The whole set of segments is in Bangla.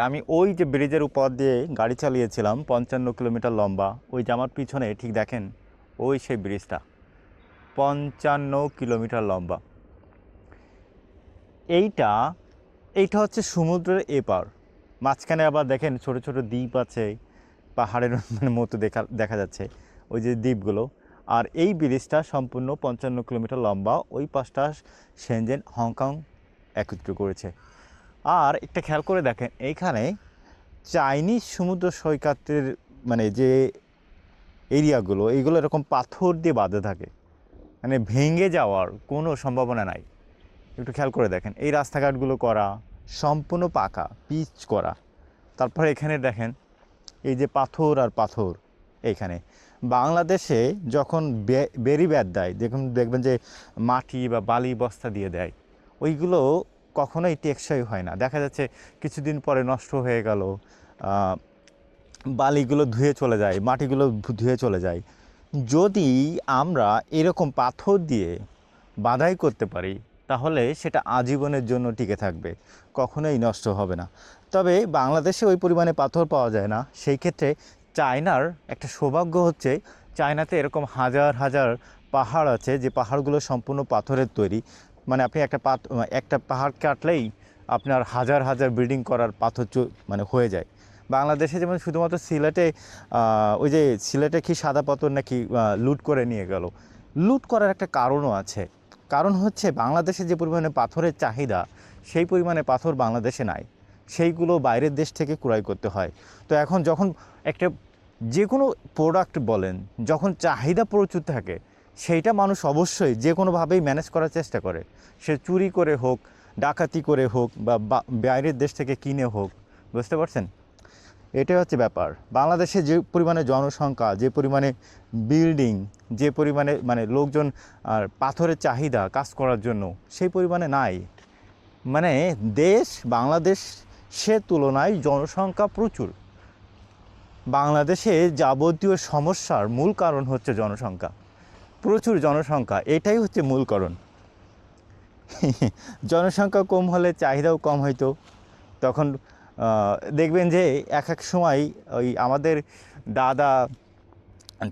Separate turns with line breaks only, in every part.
আমি ওই যে ব্রিজের উপর দিয়ে গাড়ি চালিয়েছিলাম, পঞ্চান্ন কিলোমিটার লম্বা। ওই যে আমার পিছনে, ঠিক দেখেন, ওই সেই ব্রিজটা। পঞ্চান্ন কিলোমিটার লম্বা। এইটা এইটা হচ্ছে সমুদ্রের এপার। মাঝখানে আবার দেখেন, ছোট ছোট দ্বীপ আছে, পাহাড়ের মানে মতো দেখা দেখা যাচ্ছে, ওই যে দ্বীপগুলো। আর এই ব্রিজটা সম্পূর্ণ পঞ্চান্ন কিলোমিটার লম্বা, ওই পাশটা সেনজেন হংকং একত্র করেছে। আর একটা খেয়াল করে দেখেন, এইখানে চাইনিজ সমুদ্র সৈকতের মানে যে এরিয়াগুলো, এইগুলো এরকম পাথর দিয়ে বাঁধে থাকে। মানে ভেঙে যাওয়ার কোনো সম্ভাবনা নাই। একটু খেয়াল করে দেখেন, এই রাস্তাঘাটগুলো করা, সম্পূর্ণ পাকা, পিচ করা। তারপরে এখানে দেখেন, এই যে পাথর আর পাথর এইখানে। বাংলাদেশে যখন বেরি ব্যাদ দেয়, দেখুন, দেখবেন যে মাটি বা বালি বস্তা দিয়ে দেয়, ওইগুলো কখনোই টেকসই হয় না। দেখা যাচ্ছে কিছুদিন পরে নষ্ট হয়ে গেল বালিগুলো ধুয়ে চলে যায়, মাটিগুলো ধুয়ে চলে যায়। যদি আমরা এরকম পাথর দিয়ে বাধাই করতে পারি, তাহলে সেটা আজীবনের জন্য টিকে থাকবে, কখনোই নষ্ট হবে না। তবে বাংলাদেশে ওই পরিমাণে পাথর পাওয়া যায় না। সেই ক্ষেত্রে চায়নার একটা সৌভাগ্য হচ্ছে, চায়নাতে এরকম হাজার হাজার পাহাড় আছে, যে পাহাড়গুলো সম্পূর্ণ পাথরের তৈরি। মানে আপনি একটা পাথ, একটা পাহাড় কাটলেই আপনার হাজার হাজার বিল্ডিং করার পাথর মানে হয়ে যায়। বাংলাদেশে যেমন শুধুমাত্র সিলেটে ওই যে সিলেটে কি সাদা পাথর নাকি লুট করে নিয়ে গেল? লুট করার একটা কারণও আছে। কারণ হচ্ছে বাংলাদেশে যে পরিমাণে পাথরের চাহিদা, সেই পরিমাণে পাথর বাংলাদেশে নাই। সেইগুলো বাইরের দেশ থেকে ক্রয় করতে হয়। তো এখন যখন একটা, যে কোনো প্রোডাক্ট বলেন, যখন চাহিদা প্রচুর থাকে সেইটা মানুষ অবশ্যই যে কোনোভাবেই ম্যানেজ করার চেষ্টা করে। সে চুরি করে হোক, ডাকাতি করে হোক বা বাইরের দেশ থেকে কিনে হোক, বুঝতে পারছেন? এটাই হচ্ছে ব্যাপার। বাংলাদেশে যে পরিমাণে জনসংখ্যা, যে পরিমাণে বিল্ডিং যে পরিমাণে মানে লোকজন আর পাথরের চাহিদা কাজ করার জন্য, সেই পরিমাণে নাই। মানে দেশ বাংলাদেশ সে তুলনায় জনসংখ্যা প্রচুর। বাংলাদেশে যাবতীয় সমস্যার মূল কারণ হচ্ছে জনসংখ্যা। প্রচুর জনসংখ্যা, এটাই হচ্ছে মূল কারণ জনসংখ্যা কম হলে চাহিদাও কম হইতো তখন দেখবেন যে এক এক সময় ওই আমাদের দাদা,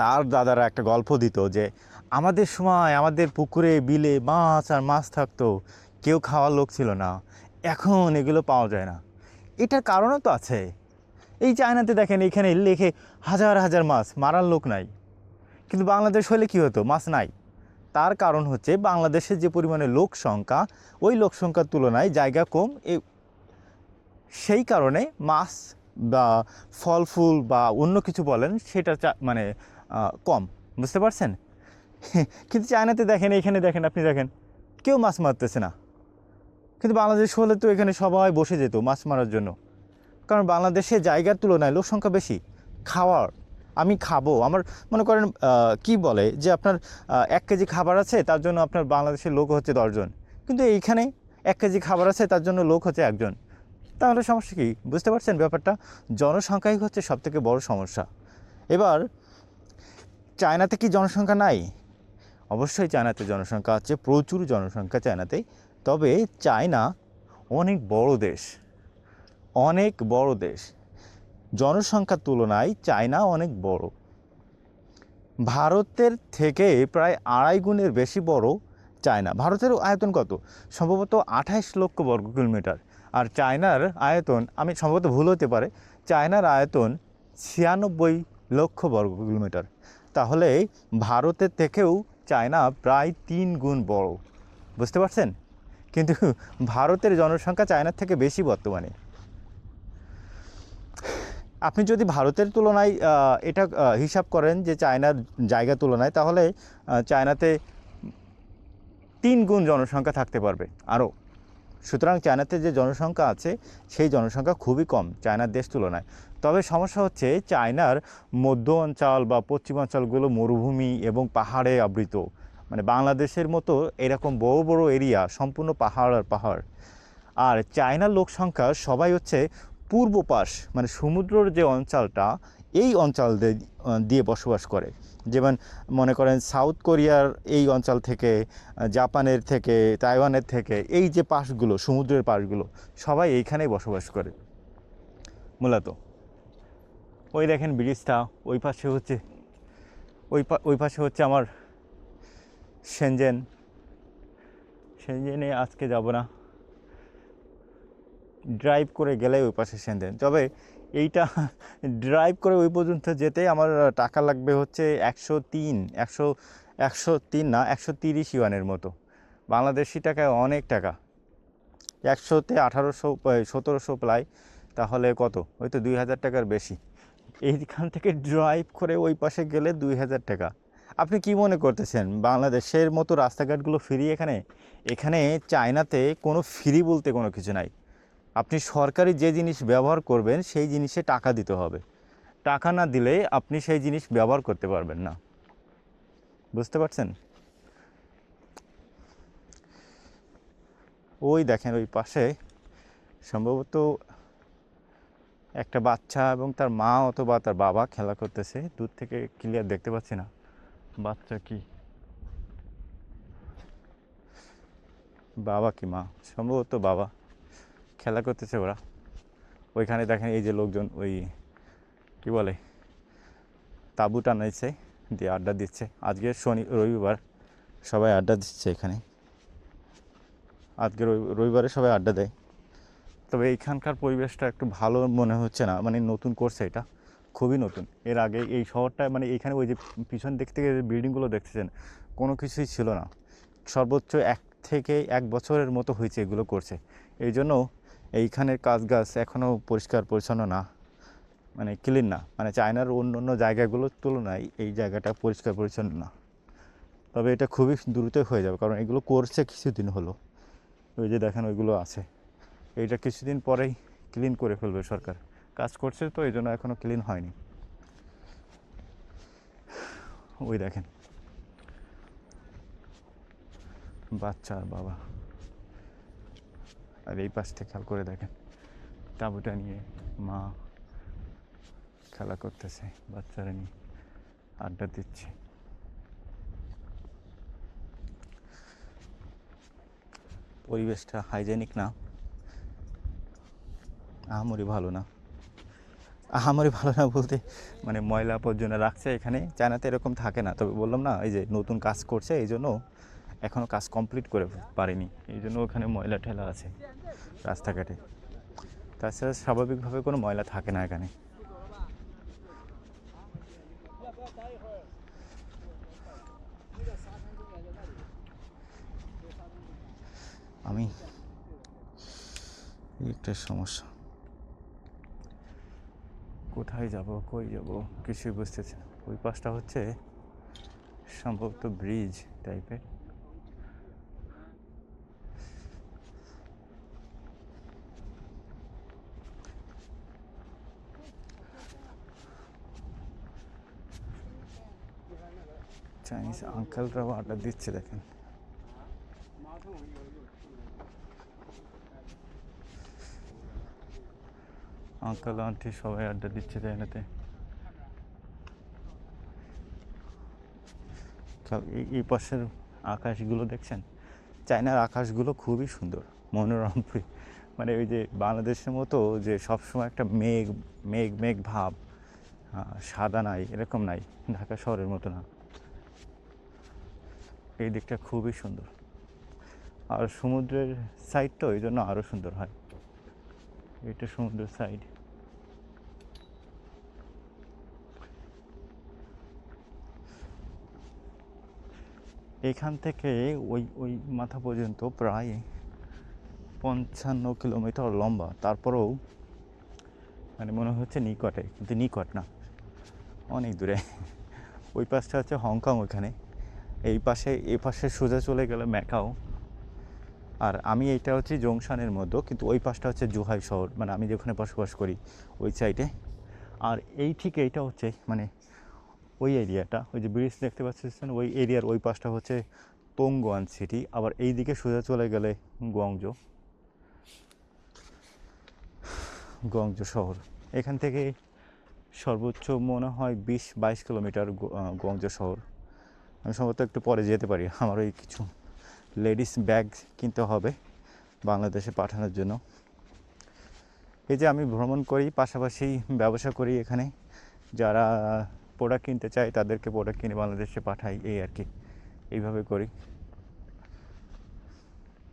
তার দাদারা একটা গল্প দিত যে, আমাদের সময় আমাদের পুকুরে বিলে মাছ আর মাছ থাকতো, কেউ খাওয়ার লোক ছিল না, এখন এগুলো পাওয়া যায় না। এটার কারণও তো আছে। এই চায়নাতে দেখেন, এখানে লেখে হাজার হাজার মাছ, মারার লোক নাই। কিন্তু বাংলাদেশ হলে কী হতো? মাছ নাই। তার কারণ হচ্ছে বাংলাদেশের যে পরিমাণে লোক সংখ্যা, ওই লোক সংখ্যার তুলনায় জায়গা কম। সেই কারণে মাছ বা ফল, ফুল বা অন্য কিছু বলেন সেটা মানে কম। বুঝতে পারছেন? কিন্তু চায়নাতে দেখেন, এখানে দেখেন, আপনি দেখেন, কেউ মাছ মারতেছে না। কিন্তু বাংলাদেশ হলে তো এখানে সবাই বসে যেত মাছ মারার জন্য। কারণ বাংলাদেশে জায়গার তুলনায় লোক সংখ্যা বেশি, খাওয়ার আমি খাব। আমার মনে করেন কি বলে যে আপনার এক কেজি খাবার আছে, তার জন্য আপনার বাংলাদেশের লোক হচ্ছে দশজন কিন্তু এইখানে এক কেজি খাবার আছে, তার জন্য লোক হচ্ছে একজন। তাহলে সমস্যা কী? বুঝতে পারছেন ব্যাপারটা? জনসংখ্যাই হচ্ছে সবথেকে বড় সমস্যা। এবার, চায়নাতে কি জনসংখ্যা নাই? অবশ্যই চায়নাতে জনসংখ্যা আছে, প্রচুর জনসংখ্যা চায়নাতে। তবে চায়না অনেক বড় দেশ। অনেক বড় দেশ। জনসংখ্যার তুলনায় চায়না অনেক বড়। ভারতের থেকে প্রায় আড়াই গুণের বেশি বড় চায়না। ভারতের আয়তন কত? সম্ভবত আঠাইশ লক্ষ বর্গ কিলোমিটার। আর চায়নার আয়তন, আমি সম্ভবত ভুল হতে পারে, চায়নার আয়তন ছিয়ানব্বই লক্ষ বর্গ কিলোমিটার। তাহলে ভারতের থেকেও চায়না প্রায় তিন গুণ বড়। বুঝতে পারছেন? কিন্তু ভারতের জনসংখ্যা চায়নার থেকে বেশি বর্তমানে। আপনি যদি ভারতের তুলনায় এটা হিসাব করেন যে চায়নার জায়গা তুলনায়, তাহলে চায়নাতে তিন গুণ জনসংখ্যা থাকতে পারবে আরও। সুতরাং চায়নাতে যে জনসংখ্যা আছে, সেই জনসংখ্যা খুবই কম চায়নার দেশ তুলনায়। তবে সমস্যা হচ্ছে, চায়নার মধ্য অঞ্চল বা পশ্চিমাঞ্চলগুলো মরুভূমি এবং পাহাড়ে আবৃত। মানে বাংলাদেশের মতো এরকম বড় বড় এরিয়া, সম্পূর্ণ পাহাড় আর পাহাড়। আর চায়নার লোক সংখ্যা সবাই হচ্ছে পূর্ব পাশ মানে সমুদ্রর যে অঞ্চলটা, এই অঞ্চল দিয়ে বসবাস করে। যেমন মনে করেন সাউথ কোরিয়ার এই অঞ্চল থেকে জাপানের থেকে, তাইওয়ানের থেকে, এই যে পাশগুলো, সমুদ্রের পাশগুলো, সবাই এইখানেই বসবাস করে, মূলত। ওই দেখেন ব্রিজটা, ওই পাশে হচ্ছে, ওই ওই পাশে হচ্ছে আমার সেনজেন সেনজেনে আজকে যাব না। ড্রাইভ করে গেলে ওই পাশে সেনজেন তবে এইটা ড্রাইভ করে ওই পর্যন্ত যেতে আমার টাকা লাগবে হচ্ছে একশো তিন, একশো একশো তিন না, একশো তিরিশ ইউয়ানের মতো। বাংলাদেশি টাকায় অনেক টাকা। একশোতে আঠারোশো সতেরোশো প্রায়, তাহলে কত? ওই তো দুই হাজার টাকার বেশি। এইখান থেকে ড্রাইভ করে ওই পাশে গেলে দুই হাজার টাকা। আপনি কি মনে করতেছেন, বাংলাদেশের মতো রাস্তাঘাটগুলো ফ্রি এখানে? এখানে চায়নাতে কোনো ফ্রি বলতে কোনো কিছু নাই। আপনি সরকারি যে জিনিস ব্যবহার করবেন, সেই জিনিসে টাকা দিতে হবে। টাকা না দিলে আপনি সেই জিনিস ব্যবহার করতে পারবেন না। বুঝতে পারছেন? ওই দেখেন, ওই পাশে সম্ভবত একটা বাচ্চা এবং তার মা অথবা তার বাবা খেলা করতেছে। দূর থেকে ক্লিয়ার দেখতে পাচ্ছি না। বাচ্চা কি? বাবা কি মা? সম্ভবত বাবা। খেলা করতেছে ওরা। ওইখানে দেখেন এই যে লোকজন ওই, কি বলে, তাঁবু টানাইছে দিয়ে আড্ডা দিচ্ছে। আজকে শনি, রবিবার সবাই আড্ডা দিচ্ছে এখানে। আজকে রবি- রবিবারে সবাই আড্ডা দেয়। তবে এইখানকার পরিবেশটা একটু ভালো মনে হচ্ছে না মানে নতুন করছে এটা। খুবই নতুন। এর আগে এই শহরটা মানে এইখানে ওই যে পিছন দিক থেকে যে বিল্ডিংগুলো দেখতেছেন, কোনো কিছুই ছিল না। সর্বোচ্চ এক থেকে এক বছরের মতো হয়েছে এগুলো করছে। এই জন্য এইখানের কাজ গাছ এখনও পরিষ্কার, পরিচ্ছন্ন না। মানে ক্লিন না। মানে চায়নার অন্য অন্য জায়গাগুলোর তুলনায় এই জায়গাটা পরিষ্কার, পরিচ্ছন্ন না। তবে এটা খুবই দ্রুতই হয়ে যাবে, কারণ এগুলো করছে কিছুদিন হলো। ওই যে দেখেন ওইগুলো আছে। এইটা কিছুদিন পরেই ক্লিন করে ফেলবে সরকার। কাজ করছে তো, এই জন্য এখনও ক্লিন হয়নি। ওই দেখেন। বাচ্চা আর বাবা। আর এই পাশটা খেয়াল করে দেখেন। তাঁবুটা নিয়ে মা খেলা করতেছে, বাচ্চারা নিয়ে আড্ডা দিচ্ছে। পরিবেশটা হাইজেনিক না। আহামরি ভালো না। আহামরি ভালো না বলতে মানে ময়লা আবর্জনা রাখছে এখানে। চায়নাতে এরকম থাকে না। তবে বললাম না, এই যে নতুন কাজ করছে, এই জন্য এখনও কাজ কমপ্লিট করে পারেনি। এই জন্য ওখানে ময়লা ঠেলা আছে রাস্তাঘাটে। তাছাড়া স্বাভাবিকভাবে কোনো ময়লা থাকে না এখানে। আমি একটা সমস্যা। কোথায় যাব, কই যাব, কিছুই বুঝতেছি না। ওই পাশটা হচ্ছে সম্ভবত ব্রিজ টাইপের চাইনিজ আঙ্কেলরাও আড্ডা দিচ্ছে দেখেন। আঙ্কেল আন্টি সবাই আড্ডা দিচ্ছে চাইনাতে এই পাশের আকাশগুলো দেখছেন? চায়নার আকাশগুলো খুবই সুন্দর মনোরম মানে ওই যে বাংলাদেশের মতো যে সবসময় একটা মেঘ মেঘ মেঘ ভাব সাদা নাই, এরকম নাই, ঢাকা শহরের মতো না। এই দিকটা খুবই সুন্দর। আর সমুদ্রের সাইড তো এই জন্য আরও সুন্দর হয়। এটা সমুদ্রের সাইড এখান থেকে ওই ওই মাথা পর্যন্ত প্রায় পঞ্চান্ন কিলোমিটার লম্বা। তারপরেও মানে মনে হচ্ছে নিকটে, কিন্তু নিকট না, অনেক দূরে। ওই পাশটা হচ্ছে হংকং ওইখানে। এই পাশে এই পাশে সোজা চলে গেলে ম্যাকাও। আর আমি এইটা হচ্ছে জংশনের মধ্যে কিন্তু ওই পাশটা হচ্ছে জুহাই শহর মানে আমি যেখানে বসবাস করি ওই সাইডে আর এই ঠিক এইটা হচ্ছে মানে ওই এরিয়াটা ওই যে ব্রিজ দেখতে পাচ্ছেন ওই এরিয়ার ওই পাশটা হচ্ছে তোংগোয়ান সিটি আবার এই দিকে সোজা চলে গেলে গুয়াংজো গুয়াংজো শহর। এখান থেকে সর্বোচ্চ মনে হয় বিশ বাইশ কিলোমিটার গু- আহ, গুয়াংজো শহর। আমি সম্ভবত একটু পরে যেতে পারি। আমার ওই কিছু লেডিস ব্যাগ কিনতে হবে বাংলাদেশে পাঠানোর জন্য। এই যে আমি ভ্রমণ করি, পাশাপাশি ব্যবসা করি এখানে। যারা প্রোডাক্ট কিনতে চায় তাদেরকে প্রোডাক্ট কিনে বাংলাদেশে পাঠাই, এই আর কি। এইভাবে করি।